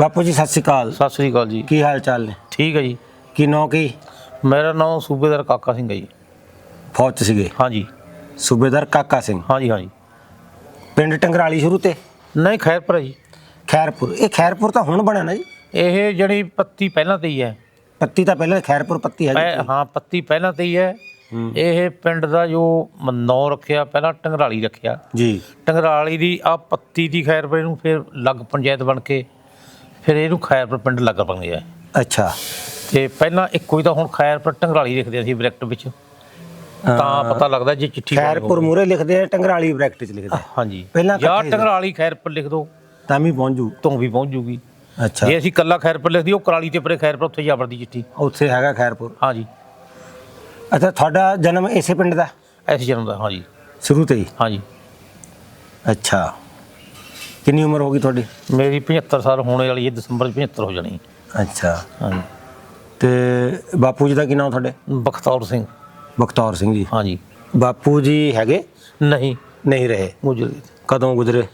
ਬਾਪੂ ਜੀ ਸਤਿ ਸ਼੍ਰੀ ਅਕਾਲ। ਸਤਿ ਸ੍ਰੀ ਅਕਾਲ ਜੀ। ਕੀ ਹਾਲ ਚਾਲ ਨੇ? ਠੀਕ ਹੈ ਜੀ। ਕੀ ਨੌ ਕੀ? ਮੇਰਾ ਨਾਮ ਸੂਬੇਦਾਰ ਕਾਕਾ ਸਿੰਘ ਹੈ ਜੀ। ਫੌਜ 'ਚ ਸੀਗੇ? ਹਾਂਜੀ ਸੂਬੇਦਾਰ ਕਾਕਾ ਸਿੰਘ? ਹਾਂਜੀ ਹਾਂਜੀ ਪਿੰਡ ਟੰਗਰਾਲੀ ਸ਼ੁਰੂ ਤੇ? ਨਹੀਂ ਖੈਰਪੁਰ ਹੈ ਜੀ। ਖੈਰਪੁਰ। ਇਹ ਖੈਰਪੁਰ ਤਾਂ ਹੁਣ ਬਣਿਆ ਨਾ ਜੀ? ਇਹ ਜਿਹੜੀ ਪੱਤੀ ਪਹਿਲਾਂ ਤੇ ਹੀ ਹੈ। ਪੱਤੀ ਤਾਂ ਪਹਿਲਾਂ ਖੈਰਪੁਰ ਪੱਤੀ ਹੈ ਪੈ- ਹਾਂ ਪੱਤੀ ਪਹਿਲਾਂ ਤੇ ਹੀ ਹੈ। ਇਹ ਪਿੰਡ ਦਾ ਜੋ ਨਾਂ ਰੱਖਿਆ ਪਹਿਲਾਂ ਟੰਗਰਾਲੀ ਰੱਖਿਆ। ਜੀ। ਟੰਗਰਾਲੀ ਦੀ ਆ ਪੱਤੀ ਦੀ ਖੈਰਪੁਰ ਨੂੰ ਫਿਰ ਲੱਗ ਪੰਚਾਇਤ ਬਣ ਕੇ ਫਿਰ ਇਹਨੂੰ ਖੈਰਪੁਰ ਪਿੰਡ ਲੱਗ ਬਣ ਗਿਆ ਅੱਛਾ। ਤੇ ਪਹਿਲਾਂ ਇੱਕੋ ਹੀ ਤਾਂ ਹੁਣ ਖੈਰਪੁਰ ਟੰਗਰਾਲੀ ਲਿਖਦੇ ਸੀ ਬ੍ਰੈਕਟ ਵਿੱਚ। ਤਾਂ ਪਤਾ ਲੱਗਦਾ ਜੇ ਚਿੱਠੀ ਖੈਰਪੁਰ ਮੂਰੇ ਲਿਖਦੇ ਆ ਟੰਗਰਾਲੀ ਬ੍ਰੈਕਟ 'ਚ ਲਿਖਦੇ। ਹਾਂਜੀ ਪਹਿਲਾਂ ਜਾਂ। ਟੰਗਰਾਲੀ ਖੈਰਪੁਰ ਲਿਖ ਦਿਓ ਤਾਂ ਵੀ ਪਹੁੰਚ ਜੂ। ਤੋਂ ਵੀ ਪਹੁੰਚ ਜੂਗੀ। ਅੱਛਾ। ਜੇ ਅਸੀਂ ਕੱਲਾ ਖੈਰਪੁਰ ਲਿਖਦੀ ਉਹ ਕਰਾਲੀ ਤੇ ਪਰੇ ਖੈਰਪੁਰ ਉੱਥੇ ਜਾ ਵੜਦੀ ਚਿੱਠੀ। ਉੱਥੇ ਹੈਗਾ ਖੈਰਪੁਰ। ਹਾਂਜੀ ਅੱਛਾ ਤੁਹਾਡਾ ਜਨਮ ਇਸੇ ਪਿੰਡ ਦਾ? ਐਸੇ ਜਨਮ ਦਾ ਹਾਂਜੀ ਸ਼ੁਰੂ ਤੇ ਹੀ? ਹਾਂਜੀ ਅੱਛਾ। ਕਿੰਨੀ ਉਮਰ ਹੋ ਗਈ ਤੁਹਾਡੀ? ਮੇਰੀ 75 ਸਾਲ ਹੋਣੇ ਵਾਲੀ ਹੈ ਦਸੰਬਰ 'ਚ 75 ਹੋ ਜਾਣੀ ਅੱਛਾ। ਹਾਂਜੀ। ਤੇ ਬਾਪੂ ਜੀ ਦਾ ਕੀ ਨਾਮ ਤੁਹਾਡੇ? ਬਖਤੌਰ ਸਿੰਘ। ਬਖਤੌਰ ਸਿੰਘ ਜੀ। ਹਾਂਜੀ। ਬਾਪੂ ਜੀ ਹੈਗੇ? ਨਹੀਂ। ਨਹੀਂ ਰਹੇ। ਗੁਜਰ ਕਦੋਂ ਗੁਜ਼ਰੇ?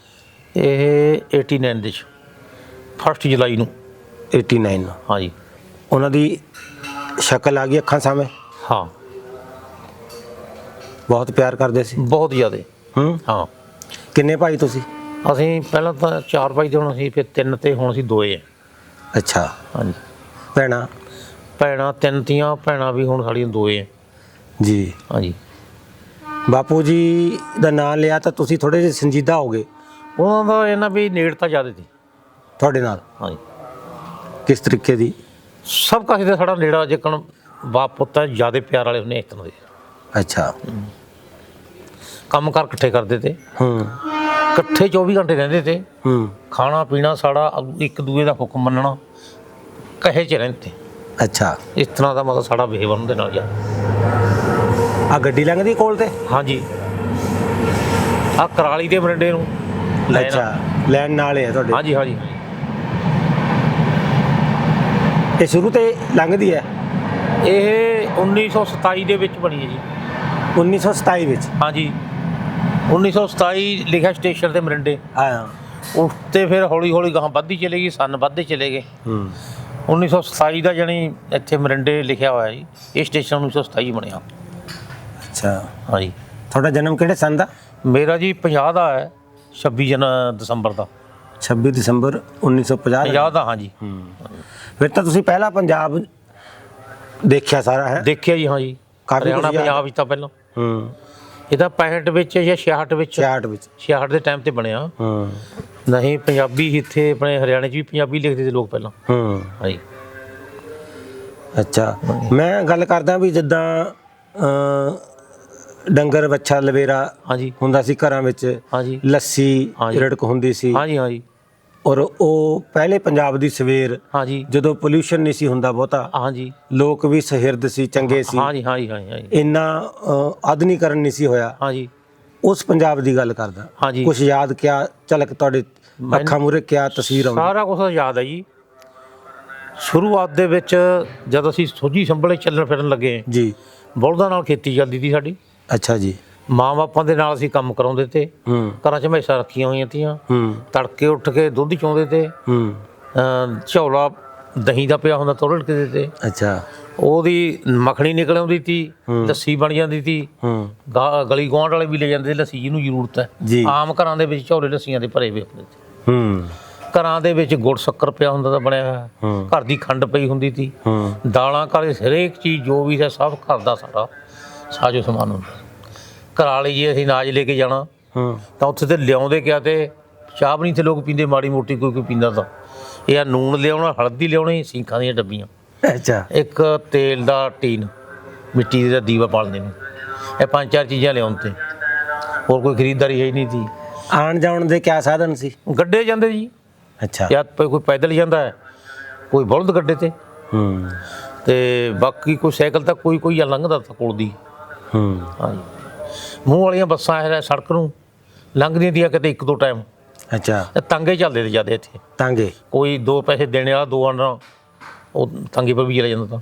ਇਹ 89 ਦੇ ਚ। 1 ਜੁਲਾਈ ਨੂੰ। 89 ਨੂੰ। ਹਾਂਜੀ। ਉਹਨਾਂ ਦੀ ਸ਼ਕਲ ਆ ਗਈ ਅੱਖਾਂ ਸਾਹਮਣੇ? ਹਾਂ। ਬਹੁਤ ਪਿਆਰ ਕਰਦੇ ਸੀ? ਬਹੁਤ ਜ਼ਿਆਦਾ। ਹੂੰ? ਹਾਂ। ਕਿੰਨੇ ਭਾਈ ਤੁਸੀਂ? ਅਸੀਂ ਪਹਿਲਾਂ ਤਾਂ ਚਾਰ ਭਾਈ ਤੇ ਹੁਣ ਅਸੀਂ ਫਿਰ ਤਿੰਨ ਤੇ ਹੁਣ ਅਸੀਂ ਦੋਏ ਆ। ਅੱਛਾ। ਹਾਂਜੀ। ਭੈਣਾ? ਭੈਣਾਂ ਤਿੰਨ ਤੀਆਂ ਭੈਣਾਂ ਵੀ ਹੁਣ ਸਾਡੀਆਂ ਦੋਏ ਆ। ਜੀ। ਹਾਂਜੀ। ਬਾਪੂ ਜੀ ਦਾ ਨਾਮ ਲਿਆ ਤਾਂ ਤੁਸੀਂ ਥੋੜੇ ਜਿਹਾ ਸੰਜੀਦਾ ਹੋਗੇ। ਉਹਨਾਂ ਦਾ ਇਹਨਾਂ ਵੀ ਨੇੜਤਾ ਜ਼ਿਆਦਾ ਸੀ। ਤੁਹਾਡੇ ਨਾਲ? ਹਾਂਜੀ। ਕਿਸ ਤਰੀਕੇ ਦੀ? ਸਭ ਕਾਸੇ ਦਾ ਸਾਡਾ ਨੇੜਾ ਜਿੱਕਣ ਬਾਪ ਪੁੱਤਾਂ ਜਿਆਦੇ ਪਿਆਰ ਵਾਲੇ ਹੁੰਦੇ ਇਸ ਤਰ੍ਹਾਂ ਦੇ ਅੱਛਾ। ਕੰਮ ਕਰ ਇਕੱਠੇ ਕਰਦੇ ਤੇ। ਹੂੰ। ਇਕੱਠੇ 24 ਘੰਟੇ ਰਹਿੰਦੇ ਤੇ ਹੂੰ। ਖਾਣਾ ਪੀਣਾ ਸਾਡਾ ਇੱਕ ਦੂਏ ਦਾ ਹੁਕਮ ਮੰਨਣਾ ਕਹੇ ਚ ਰਹਿੰਦੇ। ਅੱਛਾ। ਇਸ ਤਰ੍ਹਾਂ ਦਾ ਮਤਲਬ ਸਾਡਾ ਬਿਹੇਵ ਉਹਨਾਂ ਦੇ ਨਾਲ ਜਾ ਆ ਗੱਡੀ ਲੰਘਦੀ ਕੋਲ ਤੇ? ਹਾਂਜੀ। ਆ ਕਰਾਲੀ ਦੇ ਮਰੰਡੇ ਨੂੰ ਲੈਣ ਅੱਛਾ ਲੈਣ ਨਾਲ ਹੀ ਹੈ ਤੁਹਾਡੇ। ਹਾਂਜੀ ਹਾਂਜੀ। ਇਹ ਸ਼ੁਰੂ ਤੇ ਲੰਘਦੀ ਹੈ? ਇਹ 1927 ਦੇ ਵਿੱਚ ਬਣੀ ਹੈ ਜੀ। 1927 ਵਿੱਚ? ਹਾਂਜੀ। 1927 ਲਿਖਿਆ ਸਟੇਸ਼ਨ ਤੇ ਮਰੰਡੇ। ਆਇਆ। ਉਸ ਤੇ ਫਿਰ ਹੌਲੀ ਹੌਲੀ ਗਾਂ ਵੱਧਦੀ ਚਲੇਗੀ ਸੰਨ ਵੱਧਦੇ ਚਲੇ ਗਏ। ਹੂੰ। 1927 ਦਾ ਜਣੀ ਇੱਥੇ ਮਰੰਡੇ ਲਿਖਿਆ ਹੋਇਆ ਜੀ ਇਹ ਸਟੇਸ਼ਨ 1927 ਬਣਿਆ। ਅੱਛਾ। ਹਾਂਜੀ। ਤੁਹਾਡਾ ਜਨਮ ਕਿਹੜੇ ਸੰਨ ਦਾ? ਮੇਰਾ ਜੀ 50 ਦਾ ਹੈ 26 ਜਨ ਦਸੰਬਰ ਦਾ। 26 ਦਸੰਬਰ 1950 50 ਦਾ। ਹਾਂਜੀ ਹੂੰ ਫਿਰ ਤਾਂ ਤੁਸੀਂ ਪਹਿਲਾ ਪੰਜਾਬ ਦੇਖਿਆ ਸਾਰਾ ਹੈ? ਦੇਖਿਆ ਜੀ ਹਾਂ ਜੀ। ਕਾਫੀ ਪੰਜਾਬ ਵਿੱਚ ਤਾਂ ਪਹਿਲਾਂ। ਹੂੰ। ਇਹ ਤਾਂ 65 ਵਿੱਚ ਜਾਂ 66 ਵਿੱਚ? 66 ਵਿੱਚ। 66 ਦੇ ਟਾਈਮ ਤੇ ਬਣਿਆ। ਹੂੰ। ਨਹੀਂ ਪੰਜਾਬੀ ਇੱਥੇ ਆਪਣੇ ਹਰਿਆਣੇ 'ਚ ਵੀ ਪੰਜਾਬੀ ਲਿਖਦੇ ਸੀ ਲੋਕ ਪਹਿਲਾਂ। ਹੂੰ। ਹਾਂਜੀ। ਅੱਛਾ। ਮੈਂ ਗੱਲ ਕਰਦਾ ਵੀ ਜਿੱਦਾਂ ਅ, ਡੰਗਰ ਵੱਛਾ ਲਵੇਰਾ ਹਾਂਜੀ। ਹੁੰਦਾ ਸੀ ਘਰਾਂ ਵਿੱਚ। ਹਾਂਜੀ। ਲੱਸੀ। ਰੜਕ ਹੁੰਦੀ ਸੀ। ਹਾਂਜੀ ਹਾਂਜੀ। ਔਰ ਉਹ ਪਹਿਲੇ ਪੰਜਾਬ ਦੀ ਸਵੇਰ ਹਾਂਜੀ। ਜਦੋਂ ਪੋਲੂਸ਼ਨ ਨਹੀਂ ਸੀ ਹੁੰਦਾ ਬਹੁਤਾ ਹਾਂਜੀ ਲੋਕ ਵੀ ਸਹਿਰਦ ਸੀ ਚੰਗੇ ਸੀ। ਹਾਂਜੀ ਹਾਂਜੀ ਹਾਂਜੀ ਇੰਨਾ ਅ, ਆਧੁਨਿਕਰਨ ਨਹੀਂ ਸੀ ਹੋਇਆ। ਹਾਂਜੀ ਉਸ ਪੰਜਾਬ ਦੀ ਗੱਲ ਕਰਦਾ। ਹਾਂਜੀ ਕੁਝ ਯਾਦ ਕਿਆ? ਝਲਕ ਤੁਹਾਡੇ ਅੱਖਾਂ ਮੂਰੇ ਕਿਆ ਤਸਵੀਰ ਆਉਂਦੀ? ਸਾਰਾ ਕੁਝ ਯਾਦ ਹੈ ਜੀ। ਸ਼ੁਰੂਆਤ ਦੇ ਵਿੱਚ ਜਦ ਅਸੀਂ ਸੋਝੀ ਸੰਭਲੇ ਚੱਲਣ ਫਿਰਨ ਲੱਗੇ ਜੀ। ਬਲਦਾਂ ਨਾਲ ਖੇਤੀ ਚੱਲਦੀ ਸੀ ਸਾਡੀ। ਅੱਛਾ ਜੀ। ਮਾਂ ਬਾਪਾਂ ਦੇ ਨਾਲ ਅਸੀਂ ਕੰਮ ਕਰਾਉਂਦੇ ਤੇ ਘਰਾਂ 'ਚ ਮੈਸਾਂ ਰੱਖੀਆਂ ਹੋਈਆਂ ਤੀਆਂ। ਤੜਕੇ ਉੱਠ ਕੇ ਦੁੱਧ ਚੋਂਦੇ ਤੇ ਝੌਲਾ ਦਹੀਂ ਦਾ ਪਿਆ ਹੁੰਦਾ ਤੋੜੜ ਕੇ ਤੇ ਅੱਛਾ। ਉਹਦੀ ਮੱਖਣੀ ਨਿਕਲ ਆਉਂਦੀ ਤੀ ਲੱਸੀ ਬਣ ਜਾਂਦੀ ਤੀ। ਗਲੀ ਗੁਆਂਢ ਵਾਲੇ ਵੀ ਲੈ ਜਾਂਦੇ ਲੱਸੀ ਜਿਹਨੂੰ ਜ਼ਰੂਰਤ ਹੈ। ਆਮ ਘਰਾਂ ਦੇ ਵਿੱਚ ਝੌਲੇ ਲੱਸੀਆਂ ਦੇ ਭਰੇ ਹੋਏ ਹੁੰਦੇ ਸੀ। ਹੂੰ। ਘਰਾਂ ਦੇ ਵਿੱਚ ਗੁੜ ਸ਼ੱਕਰ ਪਿਆ ਹੁੰਦਾ ਤਾਂ ਬਣਿਆ ਹੋਇਆ। ਘਰ ਦੀ ਖੰਡ ਪਈ ਹੁੰਦੀ ਤੀ। ਦਾਲਾਂ ਦੀ ਹਰੇਕ ਚੀਜ਼ ਜੋ ਵੀ ਹੈ ਸਭ ਘਰ ਦਾ ਸਾਰਾ ਸਾਜੋ ਸਮਾਨ ਹੁੰਦਾ। ਘਰਾਲੀ ਜੀ ਅਸੀਂ ਨਾਜ ਲੈ ਕੇ ਜਾਣਾ। ਹੂੰ। ਤਾਂ ਉੱਥੇ ਤੇ ਲਿਆਉਂਦੇ ਕਿਆ ਤੇ? ਚਾਹ ਵੀ ਨਹੀਂ ਤੇ ਲੋਕ ਪੀਂਦੇ ਮਾੜੀ ਮੋਟੀ ਕੋਈ ਕੋਈ ਪੀਂਦਾ ਤਾਂ। ਇਹ ਆ ਨੂਣ ਲਿਆਉਣਾ ਹਲਦੀ ਲਿਆਉਣੀ ਸਿੰਖਾਂ ਦੀਆਂ ਡੱਬੀਆਂ। ਅੱਛਾ। ਇੱਕ ਤੇਲ ਦਾ ਟੀਨ ਮਿੱਟੀ ਦਾ ਦੀਵਾ ਪਾਲਦੇ ਨੂੰ। ਇਹ ਪੰਜ ਚਾਰ ਚੀਜ਼ਾਂ ਲਿਆਉਣ ਤੇ। ਹੋਰ ਕੋਈ ਖਰੀਦਦਾਰੀ ਹੈ ਨਹੀਂ ਸੀ। ਆਣ ਜਾਣ ਦੇ ਕਿਆ ਸਾਧਨ ਸੀ? ਗੱਡੇ ਜਾਂਦੇ ਜੀ। ਅੱਛਾ। ਜਾਂ ਕੋਈ ਪੈਦਲ ਜਾਂਦਾ ਹੈ ਕੋਈ ਬਲਦ ਗੱਡੇ ਤੇ। ਹੂੰ। ਤੇ ਬਾਕੀ ਕੋਈ ਸਾਈਕਲ ਤਾਂ ਕੋਈ ਕੋਈ ਆ ਲੰਘਦਾ ਤਾਂ ਕੋਲ ਦੀ। ਹੂੰ। ਹਾਂਜੀ। ਮੂੰਹ ਵਾਲੀਆਂ ਬੱਸਾਂ ਇਹ ਸੜਕ ਨੂੰ ਲੰਘਦੀਆਂ ਦੀਆਂ ਕਿਤੇ ਇੱਕ ਦੋ ਟਾਈਮ ਅੱਛਾ। ਤਾਂਗੇ ਚੱਲਦੇ ਤੇ ਜ਼ਿਆਦਾ ਇੱਥੇ। ਤਾਂਗੇ? ਕੋਈ ਦੋ ਪੈਸੇ ਦੇਣੇ ਵਾਲਾ ਦੋ ਆਣਾ ਉਹ ਤਾਂਗੇ ਪਰ ਵੀ ਚਲਾ ਜਾਂਦਾ ਤਾਂ।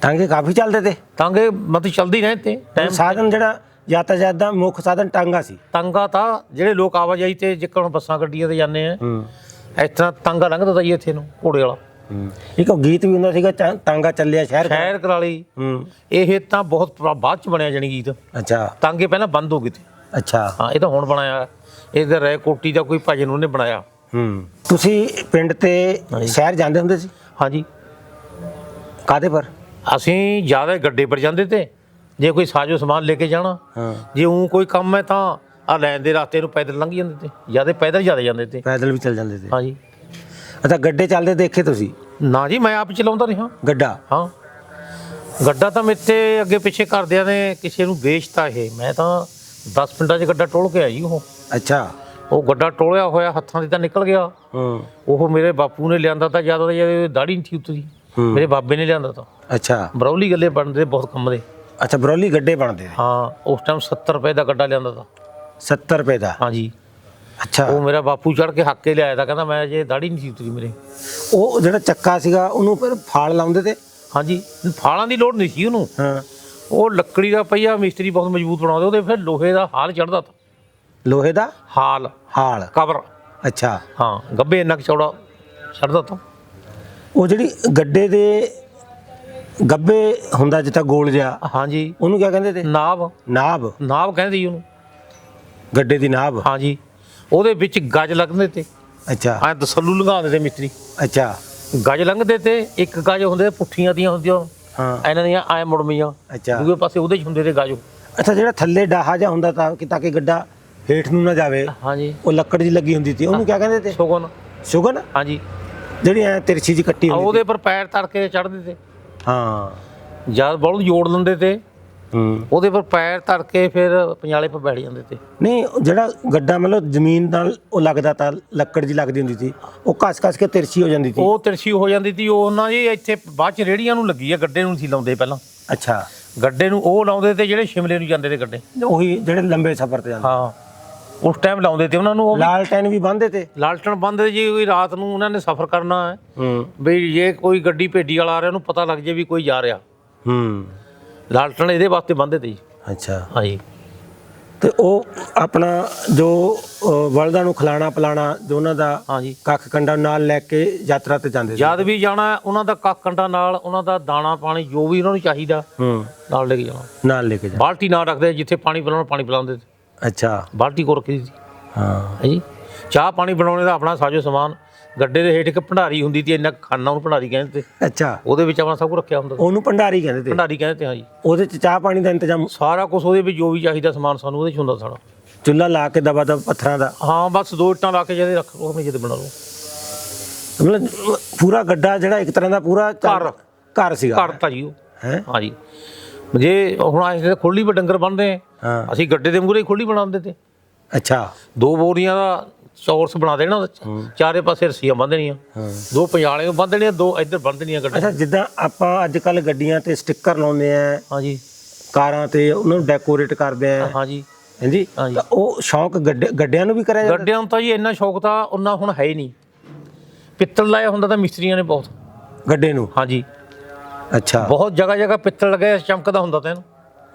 ਤਾਂਗੇ ਕਾਫੀ ਚੱਲਦੇ ਤੇ? ਤਾਂਗੇ ਮਤਲਬ ਚੱਲਦੀ ਰਹੇ ਤੇ ਟਾਈਮ ਸਾਧਨ ਜਿਹੜਾ ਯਾਤਾਯਾਤ ਦਾ ਮੁੱਖ ਸਾਧਨ ਟਾਂਗਾ ਸੀ। ਤਾਂਗਾ ਤਾਂ ਜਿਹੜੇ ਲੋਕ ਆਵਾਜਾਈ ਤੇ ਜਿੱਕਣ ਬੱਸਾਂ ਗੱਡੀਆਂ ਤੇ ਜਾਂਦੇ ਆ ਹੂੰ। ਇਸ ਤਰ੍ਹਾਂ ਤਾਂਗਾ ਲੰਘਦਾ ਤਾ ਜੀ ਇੱਥੇ ਨੂੰ ਘੋੜੇ ਵਾਲਾ। ਇੱਕ ਉਹ ਗੀਤ ਵੀ ਹੁੰਦਾ ਸੀਗਾ ਚਾ- ਤਾਂਗਾ ਚੱਲਿਆ ਸ਼ਹਿਰ। ਸ਼ਹਿਰ ਕਰਾਲੀ। ਹੂੰ। ਇਹ ਤਾਂ ਬਹੁਤ ਪੁਰਾ- ਬਾਅਦ ਚ ਬਣਿਆ ਜਾਣੀ ਗੀਤ। ਅੱਛਾ। ਤਾਂਗੇ ਪਹਿਲਾਂ ਬੰਦ ਹੋ ਗਏ ਤੇ। ਅੱਛਾ। ਹਾਂ ਇਹ ਤਾਂ ਹੁਣ ਬਣਾਇਆ। ਇਹਦੇ ਰਹਿ ਕੋਟੀ ਦਾ ਕੋਈ ਭਜਨ ਉਹਨੇ ਬਣਾਇਆ। ਹੂੰ। ਤੁਸੀਂ ਪਿੰਡ ਤੇ ਸ਼ਹਿਰ ਜਾਂਦੇ ਹੁੰਦੇ ਸੀ? ਹਾਂਜੀ। ਕਾਦੇ ਪਰ? ਅਸੀਂ ਜ਼ਿਆਦਾ ਗੱਡੇ ਪਰ ਜਾਂਦੇ ਤੇ। ਜੇ ਕੋਈ ਸਾਜੋ ਸਮਾਨ ਲੈ ਕੇ ਜਾਣਾ ਹਾਂ। ਜੇ ਉਹ ਕੋਈ ਕੰਮ ਹੈ ਤਾਂ ਆ ਲੈਣ ਦੇ ਰਸਤੇ ਨੂੰ ਪੈਦਲ ਲੰਘ ਜਾਂਦੇ ਤੇ। ਜ਼ਿਆਦਾ ਪੈਦਲ ਜ਼ਿਆਦਾ ਜਾਂਦੇ ਤੇ। ਪੈਦਲ ਵੀ ਚੱਲ ਜਾਂਦੇ ਸੀ ਹਾਂਜੀ। ਅੱਛਾ ਗੱਡੇ ਚੱਲਦੇ ਦੇਖੇ ਤੁਸੀਂ? ਨਾ ਜੀ ਮੈਂ ਆਪ ਚਲਾਉਂਦਾ ਰਿਹਾ। ਗੱਡਾ? ਹਾਂ। ਗੱਡਾ ਤਾਂ ਮੇਤੇ ਅੱਗੇ ਪਿੱਛੇ ਕਰਦਿਆਂ ਨੇ ਕਿਸੇ ਨੂੰ ਵੇਚਤਾ ਇਹ। ਮੈਂ ਤਾਂ 10 ਪਿੰਡਾਂ 'ਚ ਗੱਡਾ ਟੋਲ ਕੇ ਆਈ ਉਹ। ਅੱਛਾ। ਉਹ ਗੱਡਾ ਟੋਲਿਆ ਹੋਇਆ ਹੱਥਾਂ ਦੀ ਤਾਂ ਨਿਕਲ ਗਿਆ। ਹੂੰ। ਉਹ ਮੇਰੇ ਬਾਪੂ ਨੇ ਲਿਆਂਦਾ ਤਾਂ ਜ਼ਿਆਦਾ ਜਦ ਦਾੜੀ ਨਹੀਂ ਸੀ ਉੱਤਰੀ। ਹੂੰ। ਮੇਰੇ ਬਾਬੇ ਨੇ ਲਿਆਂਦਾ ਤਾਂ। ਅੱਛਾ। ਬਰੌਲੀ ਗੱਲੇ ਬਣਦੇ ਬਹੁਤ ਕੰਮ ਦੇ। ਅੱਛਾ ਬਰੋਲੀ ਗੱਡੇ ਬਣਦੇ ਹਾਂ ਉਸ ਟਾਈਮ 70 ਰੁਪਏ ਦਾ ਗੱਡਾ ਲਿਆਂਦਾ ਤਾਂ। 70 ਰੁਪਏ ਦਾ? ਹਾਂਜੀ। ਅੱਛਾ। ਉਹ ਮੇਰਾ ਬਾਪੂ ਚੜ ਕੇ ਹੱਕ ਕੇ ਲਿਆਇਆ ਤਾਂ ਕਹਿੰਦਾ ਮੈਂ ਜੇ ਦਾੜੀ ਨਹੀਂ ਸੀ ਉਤਰੀ ਮੇਰੇ। ਉਹ ਜਿਹੜਾ ਚੱਕਾ ਸੀਗਾ ਉਹਨੂੰ ਫਿਰ ਫਾਲ ਲਾਉਂਦੇ ਤੇ? ਹਾਂਜੀ ਫਾਲਾਂ ਦੀ ਲੋੜ ਨਹੀਂ ਸੀ ਉਹਨੂੰ। ਹਾਂ। ਉਹ ਲੱਕੜੀ ਦਾ ਪਈਆ ਮਿਸਤਰੀ ਬਹੁਤ ਮਜ਼ਬੂਤ ਬਣਾਉਂਦੇ ਉਹਦੇ ਫਿਰ ਲੋਹੇ ਦਾ ਹਾਲ ਚੜਦਾ ਤਾ। ਲੋਹੇ ਦਾ? ਹਾਲ। ਹਾਲ। ਕਵਰ ਅੱਛਾ। ਹਾਂ ਗੱਬੇ ਇੰਨਾ ਚੌੜਾ ਚੜਦਾ ਤਾ। ਉਹ ਜਿਹੜੀ ਗੱਡੇ ਦੇ ਗੱਬੇ ਹੁੰਦਾ ਜਿੱਤਾ ਗੋਲ ਜਿਹਾ ਹਾਂਜੀ। ਉਹਨੂੰ ਕੀ ਕਹਿੰਦੇ ਤੇ? ਨਾਭ ਨਾਭ ਨਾਭ ਕਹਿੰਦੇ ਜੀ ਉਹਨੂੰ। ਗੱਡੇ ਦੀ ਨਾਭ ਹਾਂਜੀ। ਉਹਦੇ ਵਿੱਚ ਗੱਜ ਲੱਗਦੇ ਤੇ। ਅੱਛਾ। ਐ ਦਸੱਲੂ ਲੰਘਾਉਂਦੇ ਤੇ ਮਿਸਤਰੀ। ਅੱਛਾ। ਗੱਜ ਲੰਘਦੇ ਤੇ ਇੱਕ ਗੱਜ ਹੁੰਦੇ ਪੁੱਠੀਆਂ ਦੀਆਂ ਹੁੰਦੀਆਂ। ਹਾਂ। ਇਹਨਾਂ ਦੀਆਂ ਐ ਮੁੜਮੀਆਂ। ਅੱਛਾ। ਦੂਏ ਪਾਸੇ ਉਹਦੇ ਚ ਹੁੰਦੇ ਤੇ ਗੱਜ। ਅੱਛਾ ਜਿਹੜਾ ਥੱਲੇ ਡਾਹਾ ਜਿਹਾ ਹੁੰਦਾ ਤਾਂ ਕਿ ਤਾਂ ਕਿ ਗੱਡਾ ਹੇਠ ਨੂੰ ਨਾ ਜਾਵੇ। ਹਾਂਜੀ। ਉਹ ਲੱਕੜ ਦੀ ਲੱਗੀ ਹੁੰਦੀ ਸੀ। ਉਹਨੂੰ ਕੀ ਕਹਿੰਦੇ ਤੇ? ਸ਼ੋਗਨ। ਸ਼ੁਗਨ? ਹਾਂਜੀ। ਜਿਹੜੀ ਐ ਤਿਰਛੀ ਜੀ ਕੱਟੀ ਹੁੰਦੀ ਉਹਦੇ ਪਰ ਪੈਰ ਧਰ ਕੇ ਚੜਦੇ ਤੇ। ਹਾਂ। ਜਦ ਬਲਦ ਜੋੜ ਲੈਂਦੇ ਤੇ ਉਹਦੇ ਪਰ ਪੈਰ ਧਰ ਕੇ ਫਿਰ ਪੰਜਾਲੇ ਪਰ ਬੈਠ ਜਾਂਦੇ ਤੇ। ਨਹੀਂ ਜਿਹੜਾ ਗੱਡਾ ਮਤਲਬ ਜ਼ਮੀਨ ਨਾਲ ਉਹ ਲੱਗਦਾ ਤਾਂ ਲੱਕੜ ਜੀ ਲੱਗਦੀ ਹੁੰਦੀ ਸੀ ਉਹ ਘਸ ਕੇ ਤਿਰਛੀ ਹੋ ਜਾਂਦੀ ਸੀ। ਉਹ ਤਿਰਛੀ ਹੋ ਜਾਂਦੀ ਤੀ ਉਹ ਉਹਨਾਂ ਜੀ ਇੱਥੇ ਬਾਅਦ ਚ ਰੇੜੀਆਂ ਨੂੰ ਲੱਗੀ ਆ ਗੱਡੇ ਨੂੰ ਸੀ ਲਾਉਂਦੇ ਪਹਿਲਾਂ। ਅੱਛਾ। ਗੱਡੇ ਨੂੰ ਉਹ ਲਾਉਂਦੇ ਤੇ ਜਿਹੜੇ ਸ਼ਿਮਲੇ ਨੂੰ ਜਾਂਦੇ ਤੇ ਗੱਡੇ। ਉਹੀ ਜਿਹੜੇ ਲੰਬੇ ਸਫ਼ਰ ਤੇ ਜਾਂਦੇ। ਹਾਂ ਉਸ ਟਾਈਮ ਲਾਉਂਦੇ ਤੇ ਉਹਨਾਂ ਨੂੰ ਉਹ ਲਾਲਟੈਨ ਵੀ ਬੰਨਦੇ ਤੇ। ਲਾਲਟਣ ਬੰਦ ਜੀ ਕੋਈ ਰਾਤ ਨੂੰ ਉਹਨਾਂ ਨੇ ਸਫ਼ਰ ਕਰਨਾ ਹੈ। ਹੂੰ। ਵੀ ਜੇ ਕੋਈ ਗੱਡੀ ਭੇਡੀ ਵਾਲਾ ਆ ਰਿਹਾ ਉਹਨੂੰ ਪਤਾ ਲੱਗ ਜੇ ਵੀ ਕੋਈ ਜਾ ਰਿਹਾ। ਹੂੰ। ਲਾਲਟਣ ਇਹਦੇ ਵਾਸਤੇ ਬੰਦੇ ਤੇ ਜੀ। ਅੱਛਾ। ਹਾਂਜੀ। ਤੇ ਉਹ ਆਪਣਾ ਜੋ ਅ, ਬਲਦਾਂ ਨੂੰ ਖਿਲਾਣਾ ਪਿਲਾਣਾ ਜੋ ਉਹਨਾਂ ਦਾ ਹਾਂਜੀ। ਕੱਖ ਕੰਡਾ ਨਾਲ ਲੈ ਕੇ ਯਾਤਰਾ ਤੇ ਜਾਂਦੇ ਸੀ। ਜਦ ਵੀ ਜਾਣਾ ਉਹਨਾਂ ਦਾ ਕੱਖ ਕੰਡਾ ਨਾਲ ਉਹਨਾਂ ਦਾ ਦਾਣਾ ਪਾਣੀ ਜੋ ਵੀ ਉਹਨਾਂ ਨੂੰ ਚਾਹੀਦਾ ਹੂੰ। ਨਾਲ ਲੈ ਕੇ ਜਾਣਾ। ਨਾਲ ਲੈ ਕੇ ਜਾ ਬਾਲਟੀ ਨਾਲ ਰੱਖਦੇ ਜਿੱਥੇ ਪਾਣੀ ਪਿਲਾਉਣਾ ਪਾਣੀ ਪਿਲਾਉਂਦੇ। ਅੱਛਾ। ਬਾਲਟੀ ਕੋ ਰੱਖੀ ਸੀ। ਹਾਂ। ਹੈ ਜੀ ਚਾਹ ਪਾਣੀ ਬਣਾਉਣੇ ਦਾ ਆਪਣਾ ਸਾਜੋ ਸਮਾਨ। ਗੱਡੇ ਦੇ ਹੇਠ ਇੱਕ ਭੰਡਾਰੀ ਹੁੰਦੀ ਤੀ ਇੰਨਾ ਖਾਨਾ ਉਹਨੂੰ ਭੰਡਾਰੀ ਕਹਿੰਦੇ ਤੇ। ਅੱਛਾ। ਉਹਦੇ ਵਿੱਚ ਆਪਣਾ ਸਭ ਕੁਝ ਰੱਖਿਆ ਹੁੰਦਾ ਸੀ। ਉਹਨੂੰ ਭੰਡਾਰੀ ਕਹਿੰਦੇ ਤੇ? ਭੰਡਾਰੀ ਕਹਿੰਦੇ ਤੇ ਹਾਂ ਜੀ ਉਹਦੇ ਚ ਚਾਹ ਪਾਣੀ ਦਾ ਇੰਤਜ਼ਾਮ? ਸਾਰਾ ਕੁਝ ਉਹਦੇ ਵਿੱਚ ਜੋ ਵੀ ਚਾਹੀਦਾ ਸਮਾਨ ਸਾਨੂੰ ਉਹਦੇ ਚ ਹੁੰਦਾ ਸਾਰਾ। ਚੁੱਲ੍ਹਾ ਲਾ ਕੇ ਦਬਾ ਦਬ ਪੱਥਰਾਂ ਦਾ? ਹਾਂ ਬਸ ਦੋ ਇੱਟਾਂ ਲਾ ਕੇ ਜਦੇ ਰੱਖ ਲਓ ਆਪਣੇ ਜਦੇ ਬਣਾ ਲਓ। ਮਤਲਬ ਪੂਰਾ ਗੱਡਾ ਜਿਹੜਾ ਇੱਕ ਤਰ੍ਹਾਂ ਦਾ ਪੂਰਾ ਚੱਲ- ਘਰ। ਘਰ ਸੀਗਾ। ਘਰ ਤਾਂ ਜੀ ਉਹ। ਹੈ? ਹਾਂ ਜੀ ਜੇ ਹੁਣ ਅਸੀਂ ਖੁੱਲੀ ਵੀ ਡੰਗਰ ਬੰਨਦੇ ਆ ਹਾਂ। ਅਸੀਂ ਗੱਡੇ ਦੇ ਮੂਹਰੇ ਖੁੱਲੀ ਬਣਾਉਂਦੇ ਤੇ। ਅੱਛਾ। ਦੋ ਬੋਰੀਆਂ ਦਾ ਚੌਰਸ ਬਣਾ ਦੇਣਾ ਉਹਦੇ ਚ। ਚਾਰੇ ਪਾਸੇ ਰੱਸੀਆਂ ਬੰਨ ਦੇਣੀਆਂ ਦੋ ਪੰਜਾਲੇ ਨੂੰ ਬੰਨ ਦੇਣੀਆਂ ਦੋ ਇੱਧਰ ਬੰਨ ਦੇਣੀਆਂ ਗੱਡੇ ਅੱਛਾ ਜਿੱਦਾਂ ਆਪਾਂ ਅੱਜ ਕੱਲ ਗੱਡੀਆਂ ਤੇ ਸਟicker ਲਾਉਂਦੇ ਆ। ਹਾਂ ਜੀ ਕਾਰਾਂ ਤੇ ਉਹਨਾਂ ਨੂੰ ਡੈਕੋਰੇਟ ਕਰਦੇ ਆ। ਹਾਂ ਜੀ ਹਾਂਜੀ। ਹਾਂਜੀ। ਤਾਂ ਉਹ ਸ਼ੌਂਕ ਗੱਡੇ- ਗੱਡਿਆਂ ਨੂੰ ਵੀ ਕਰਿਆ ਜਾਂਦਾ? ਗੱਡਿਆਂ ਨੂੰ ਤਾਂ ਜੀ ਇੰਨਾ ਸ਼ੌਕ ਤਾਂ ਉਹਨਾਂ ਹੁਣ ਹੈ ਹੀ ਨਹੀਂ। ਪਿੱਤਲ ਲਾਇਆ ਹੁੰਦਾ ਤਾਂ ਮਿਸਤਰੀਆਂ ਨੇ ਬਹੁਤ। ਗੱਡੇ ਨੂੰ? ਹਾਂਜੀ। ਅੱਛਾ। ਬਹੁਤ ਜਗ੍ਹਾ ਜਗ੍ਹਾ ਪਿੱਤਲ ਲੱਗਿਆ ਚਮਕਦਾ ਹੁੰਦਾ ਤਾਂ ਇਹਨੂੰ।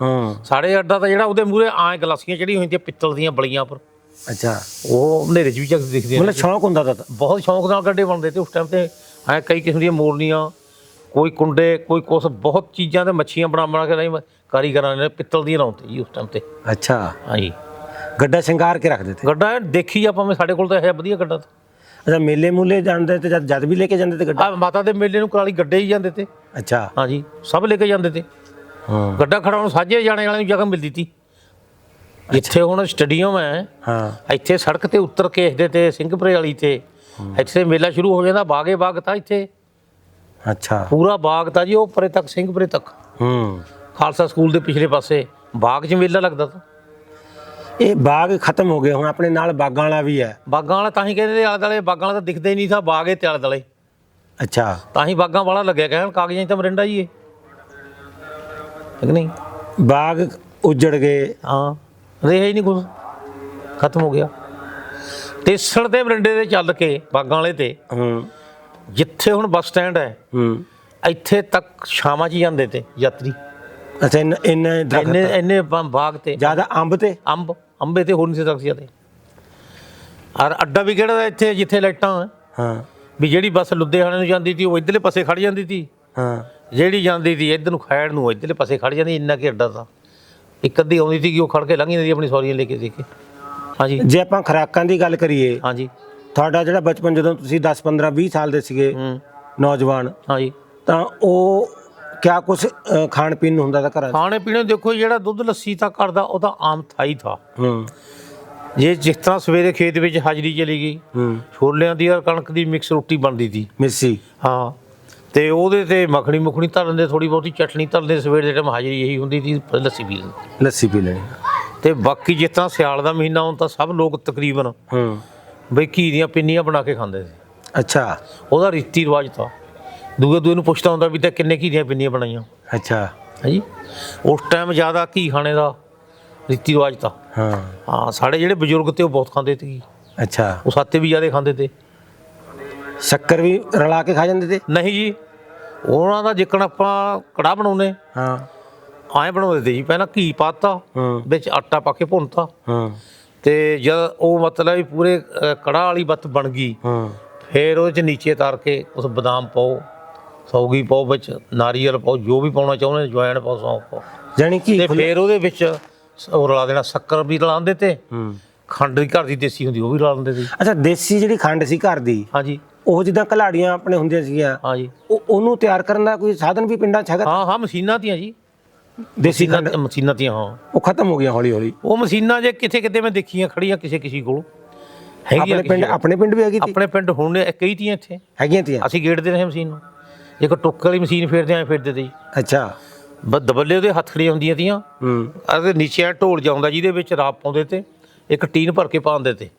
ਹਾਂ। ਸਾਡੇ ਅੱਡਾ ਤਾਂ ਜਿਹੜਾ ਉਹਦੇ ਮੂਹਰੇ ਆਂ ਗਲਾਸੀਆਂ ਚੜੀ ਹੋਈਆਂ ਤੇ ਪਿੱਤਲ ਦੀਆਂ ਬਲੀਆਂ ਪਰ ਅੱਛਾ। ਉਹ ਹਨੇਰੇ 'ਚ ਵੀ ਜਗ ਦਿਖਦੀਆਂ ਮਤਲਬ ਸ਼ੌਂਕ ਹੁੰਦਾ ਤਾਂ ਬਹੁਤ ਸ਼ੌਂਕ ਨਾਲ ਗੱਡੇ ਬਣਦੇ ਤੇ ਉਸ ਟਾਈਮ ਤੇ ਐ ਕਈ ਕਿਸਮ ਦੀਆਂ ਮੋਰਨੀਆਂ ਕੋਈ ਕੁੰਡੇ ਕੋਈ ਕੁਛ ਬਹੁਤ ਚੀਜ਼ਾਂ ਤੇ ਮੱਛੀਆਂ ਬਣਾ ਬਣਾ ਕੇ ਲਈ ਕਾਰੀਗਰਾਂ ਨੇ ਪਿੱਤਲ ਦੀਆਂ ਲਾਉਂਦੇ ਜੀ ਉਸ ਟਾਈਮ ਤੇ। ਅੱਛਾ। ਹਾਂਜੀ। ਗੱਡਾ ਸ਼ਿੰਗਾਰ ਕੇ ਰੱਖਦੇ ਤੇ? ਗੱਡਾ ਦੇਖੀ ਆਪਾਂ ਮੈਂ ਸਾਡੇ ਕੋਲ ਤਾਂ ਇਹ ਵਧੀਆ ਗੱਡਾ ਤਾਂ। ਅੱਛਾ ਮੇਲੇ ਮੂਲੇ ਜਾਂਦੇ ਤੇ ਜਦ ਜਦ ਵੀ ਲੈ ਕੇ ਜਾਂਦੇ ਤੇ ਗੱਡਾ? ਆ ਮਾਤਾ ਦੇ ਮੇਲੇ ਨੂੰ ਕਰਾਲੀ ਗੱਡੇ ਹੀ ਜਾਂਦੇ ਤੇ। ਅੱਛਾ। ਹਾਂਜੀ ਸਭ ਲੈ ਕੇ ਜਾਂਦੇ ਤੇ। ਗੱਡਾ ਖੜਾਉਣ ਸਾਜੇ ਜਾਣੇ ਵਾਲਿਆਂ ਨੂੰ ਜਗ੍ਹਾ ਮਿਲਦੀ ਤੀ ਜਿੱਥੇ ਹੁਣ ਸਟੇਡੀਅਮ ਹੈ। ਹਾਂ। ਇੱਥੇ ਸੜਕ ਤੇ ਉੱਤਰ ਕੇ ਇਸਦੇ ਤੇ ਸਿੰਘਪੁਰੇ ਵਾਲੀ ਤੇ ਇੱਥੇ ਮੇਲਾ ਸ਼ੁਰੂ ਹੋ ਜਾਂਦਾ ਬਾਗੇ ਬਾਗ ਤਾਂ ਇੱਥੇ। ਅੱਛਾ। ਪੂਰਾ ਬਾਗ ਤਾਂ ਜੀ ਉਹ ਪਰੇ ਤੱਕ ਸਿੰਘਪੁਰੇ ਤੱਕ। ਹੂੰ। ਖਾਲਸਾ ਸਕੂਲ ਦੇ ਪਿਛਲੇ ਪਾਸੇ। ਬਾਗ 'ਚ ਮੇਲਾ ਲੱਗਦਾ ਤਾਂ। ਇਹ ਬਾਗ ਖਤਮ ਹੋ ਗਏ ਹੁਣ ਆਪਣੇ ਨਾਲ ਬਾਗਾਂ ਵਾਲਾ ਵੀ ਹੈ। ਬਾਗਾਂ ਵਾਲਾ ਤਾਂ ਹੀ ਕਹਿੰਦੇ ਆਲੇ ਦੁਆਲੇ ਬਾਗਾਂ ਵਾਲਾ ਤਾਂ ਦਿਖਦਾ ਨਹੀਂ ਥਾ ਬਾਗ ਤੇ ਆਲੇ ਦੁਆਲੇ। ਅੱਛਾ। ਤਾਂ ਹੀ ਬਾਗਾਂ ਵਾਲਾ ਲੱਗਿਆ ਕਹਿਣ ਕਾਗਜ਼ਾਂ 'ਚ ਤਾਂ ਮਰਿੰਡਾ ਜੀ ਇਹ ਠੀਕ ਨਹੀਂ? ਬਾਗ ਉਜੜ ਗਏ। ਹਾਂ ਰਿਹਾ ਹੀ ਨਹੀਂ ਕੁਝ ਖਤਮ ਹੋ ਗਿਆ। ਟੇਸਣ ਤੇ ਮਰਿੰਡੇ ਦੇ ਚੱਲ ਕੇ ਬਾਗਾਂ ਵਾਲੇ ਤੇ। ਹੂੰ। ਜਿੱਥੇ ਹੁਣ ਬੱਸ ਸਟੈਂਡ ਹੈ ਹੂੰ। ਇੱਥੇ ਤੱਕ ਸ਼ਾਮਾਂ 'ਚ ਹੀ ਜਾਂਦੇ ਤੇ ਯਾਤਰੀ। ਅੱਛਾ ਇੰਨੇ ਇੰਨੇ ਇੰਨੇ ਬਾਗ ਤੇ। ਜ਼ਿਆਦਾ ਅੰਬ ਤੇ? ਅੰਬ ਅੰਬੇ ਤੇ ਹੋਰ ਨਹੀਂ ਸੀ ਸਕਦੇ ਔਰ ਅੱਡਾ ਵੀ ਕਿਹੜਾ ਦਾ ਇੱਥੇ ਜਿੱਥੇ ਲਾਈਟਾਂ ਹੈ। ਹਾਂ। ਵੀ ਜਿਹੜੀ ਬੱਸ ਲੁਧਿਆਣੇ ਨੂੰ ਜਾਂਦੀ ਸੀ ਉਹ ਇਧਰਲੇ ਪਾਸੇ ਖੜ ਜਾਂਦੀ ਸੀ। ਹਾਂ। ਜਿਹੜੀ ਜਾਂਦੀ ਸੀ ਇੱਧਰ ਨੂੰ ਖੈੜ ਨੂੰ ਇਧਰਲੇ ਪਾਸੇ ਖੜ ਜਾਂਦੀ ਇੰਨਾ ਕਿ ਅੱਡਾ ਤਾਂ। ਇੱਕ ਅੱਧੀ ਆਉਂਦੀ ਸੀ ਕਿ ਉਹ ਖੜ ਕੇ ਲੰਘ ਜਾਂਦੀ ਸੀ ਆਪਣੀ ਸਵਾਰੀਆਂ ਲੈ ਕੇ ਦੇ ਕੇ। ਹਾਂਜੀ। ਜੇ ਆਪਾਂ ਖੁਰਾਕਾਂ ਦੀ ਗੱਲ ਕਰੀਏ ਹਾਂਜੀ। ਤੁਹਾਡਾ ਜਿਹੜਾ ਬਚਪਨ ਜਦੋਂ ਤੁਸੀਂ 10 15 20 ਸਾਲ ਦੇ ਸੀਗੇ ਹੂੰ। ਨੌਜਵਾਨ ਹਾਂਜੀ। ਤਾਂ ਉਹ ਕਿਆ ਕੁਝ ਖਾਣ ਪੀਣ ਨੂੰ ਹੁੰਦਾ ਤਾਂ ਘਰਾਂ 'ਚ? ਖਾਣੇ ਪੀਣੇ ਨੂੰ ਦੇਖੋ ਜਿਹੜਾ ਦੁੱਧ ਲੱਸੀ ਤਾਂ ਕਰਦਾ ਉਹ ਤਾਂ ਆਮ ਥਾਈ ਥਾ। ਹੂੰ। ਜੇ ਜਿਸ ਤਰ੍ਹਾਂ ਸਵੇਰੇ ਖੇਤ ਵਿੱਚ ਹਾਜ਼ਰੀ ਚਲੀ ਗਈ ਹੂੰ। ਛੋਲਿਆਂ ਦੀ ਔਰ ਕਣਕ ਦੀ ਮਿਕਸ ਰੋਟੀ ਬਣਦੀ ਸੀ। ਮਿੱਸੀ। ਹਾਂ। ਤੇ ਉਹਦੇ ਤੇ ਮੱਖਣੀ ਮੁਖਣੀ ਧਰ ਲੈਂਦੇ ਥੋੜੀ ਬਹੁਤੀ ਚਟਣੀ ਧਰ ਲੈਂਦੇ ਸਵੇਰ ਦੇ ਟਾਈਮ ਹਾਜ਼ਰੀ ਇਹੀ ਹੁੰਦੀ ਸੀ ਲੱਸੀ ਪੀ ਲੈਂਦੇ। ਲੱਸੀ ਪੀ ਲੈਣੀ ਤੇ ਬਾਕੀ ਜਿਸ ਤਰ੍ਹਾਂ ਸਿਆਲ ਦਾ ਮਹੀਨਾ ਹੁਣ ਤਾਂ ਸਭ ਲੋਕ ਤਕਰੀਬਨ ਹੂੰ। ਬਈ ਘੀ ਦੀਆਂ ਪਿੰਨੀਆਂ ਬਣਾ ਕੇ ਖਾਂਦੇ ਸੀ। ਅੱਛਾ। ਉਹਦਾ ਰੀਤੀ ਰਿਵਾਜ ਤਾਂ। ਦੂਏ ਦੂਏ ਨੂੰ ਪੁੱਛਦਾ ਹੁੰਦਾ ਵੀ ਤਾਂ ਕਿੰਨੇ ਘੀ ਦੀਆਂ ਪਿੰਨੀਆਂ ਬਣਾਈਆਂ। ਅੱਛਾ। ਹਾਂਜੀ ਉਸ ਟਾਈਮ ਜ਼ਿਆਦਾ ਘੀ ਖਾਣੇ ਦਾ ਰੀਤੀ ਰਿਵਾਜ ਤਾਂ। ਹਾਂ। ਹਾਂ ਸਾਡੇ ਜਿਹੜੇ ਬਜ਼ੁਰਗ ਤੇ ਉਹ ਬਹੁਤ ਖਾਂਦੇ ਸੀ। ਅੱਛਾ। ਉਹ ਸਾਤੇ ਵੀ ਜ਼ਿਆਦਾ ਖਾਂਦੇ ਤੇ। ਸ਼ੱਕਰ ਵੀ ਰਲਾ ਕੇ ਖਾ ਜਾਂਦੇ ਤੇ? ਨਹੀਂ ਜੀ। ਉਹਨਾਂ ਦਾ ਜਿੱਕਣ ਆਪਾਂ ਕੜਾ ਬਣਾਉਂਦੇ। ਹਾਂ। ਐਂ ਬਣਾਉਂਦੇ ਤੇ ਜੀ ਪਹਿਲਾਂ ਘੀ ਪਾਤਾ ਵਿੱਚ ਆਟਾ ਪਾ ਕੇ ਭੁੰਨਤਾ। ਹੂੰ। ਤੇ ਜਦ ਉਹ ਮਤਲਬ ਵੀ ਪੂਰੇ ਅ, ਕੜਾਹ ਵਾਲੀ ਬੱਤ ਬਣ ਗਈ ਹੂੰ। ਫਿਰ ਉਹਦੇ ਚ ਨੀਚੇ ਤਾਰ ਕੇ ਉਸ ਬਦਾਮ ਪਾਓ ਸੌਗੀ ਪਾਓ ਵਿੱਚ ਨਾਰੀਅਲ ਪਾਓ ਜੋ ਵੀ ਪਾਉਣਾ ਚਾਹੁੰਦੇ ਜੁਆਇਨ ਪਾਓ ਸੌਂਫ ਪਾਓ। ਜਾਨੀ ਕਿ ਤੇ ਫਿਰ ਉਹਦੇ ਵਿੱਚ ਉਹ ਰਲਾ ਦੇਣਾ ਸ਼ੱਕਰ ਵੀ ਰਲਾਉਂਦੇ ਤੇ ਹੂੰ। ਖੰਡ ਦੀ ਘਰ ਦੀ ਦੇਸੀ ਹੁੰਦੀ ਉਹ ਵੀ ਰਲਾ ਦਿੰਦੇ ਸੀ ਅੱਛਾ ਦੇਸੀ ਜਿਹੜੀ ਖੰਡ ਸੀ ਘਰ ਦੀ ਹਾਂਜੀ। ਉਹ ਜਿੱਦਾਂ ਕਲਾੜੀਆਂ ਆਪਣੇ ਹੁੰਦੀਆਂ ਸੀਗੀਆਂ ਹਾਂਜੀ ਉਹ ਉਹਨੂੰ ਤਿਆਰ ਕਰਨ ਦਾ ਕੋਈ ਸਾਧਨ ਵੀ ਪਿੰਡਾਂ 'ਚ ਹੈਗਾ? ਹਾਂ ਹਾਂ ਮਸ਼ੀਨਾਂ ਤੀਆਂ ਜੀ। ਦੇਸੀ ਖੰਡ? ਮਸ਼ੀਨਾਂ ਤੀਆਂ ਹਾਂ। ਉਹ ਖਤਮ ਹੋ ਗਿਆ ਹੌਲੀ ਹੌਲੀ ਉਹ ਮਸ਼ੀਨਾਂ ਜੇ ਕਿਤੇ ਕਿਤੇ ਮੈਂ ਦੇਖੀਆਂ ਖੜੀਆਂ ਕਿਸੇ ਕਿਸੇ ਕੋਲ। ਹੈਗੀਆਂ ਆਪਣੇ ਪਿੰਡ ਆਪਣੇ ਪਿੰਡ ਵੀ ਹੈਗੀ ਤੀ? ਆਪਣੇ ਪਿੰਡ ਹੁਣ ਕਈ ਤੀਆਂ ਇੱਥੇ। ਹੈਗੀਆਂ ਤੀਆਂ? ਅਸੀਂ ਗੇੜਦੇ ਰਹੇ ਮਸ਼ੀਨ ਨੂੰ। ਇੱਕ ਟੁੱਕ ਵਾਲੀ ਮਸ਼ੀਨ ਫੇਰਦੇ ਆਂ ਫੇਰਦੇ ਤੇ ਜੀ। ਅੱਛਾ। ਬਸ ਦਬੱਲੇ ਉਹਦੇ ਹੱਥ ਖੜੀਆਂ ਹੁੰਦੀਆਂ ਤੀਆਂ। ਹੂੰ। ਅਤੇ ਨੀਚੇ ਢੋਲ ਜਾਉਂਦਾ ਜਿਹਦੇ ਵਿੱਚ ਰਾਪ ਪਾਉਂਦੇ ਤੇ ਇੱਕ ਟੀਨ ਭਰ ਕੇ ਪਾਉਂਦੇ ਤੇ।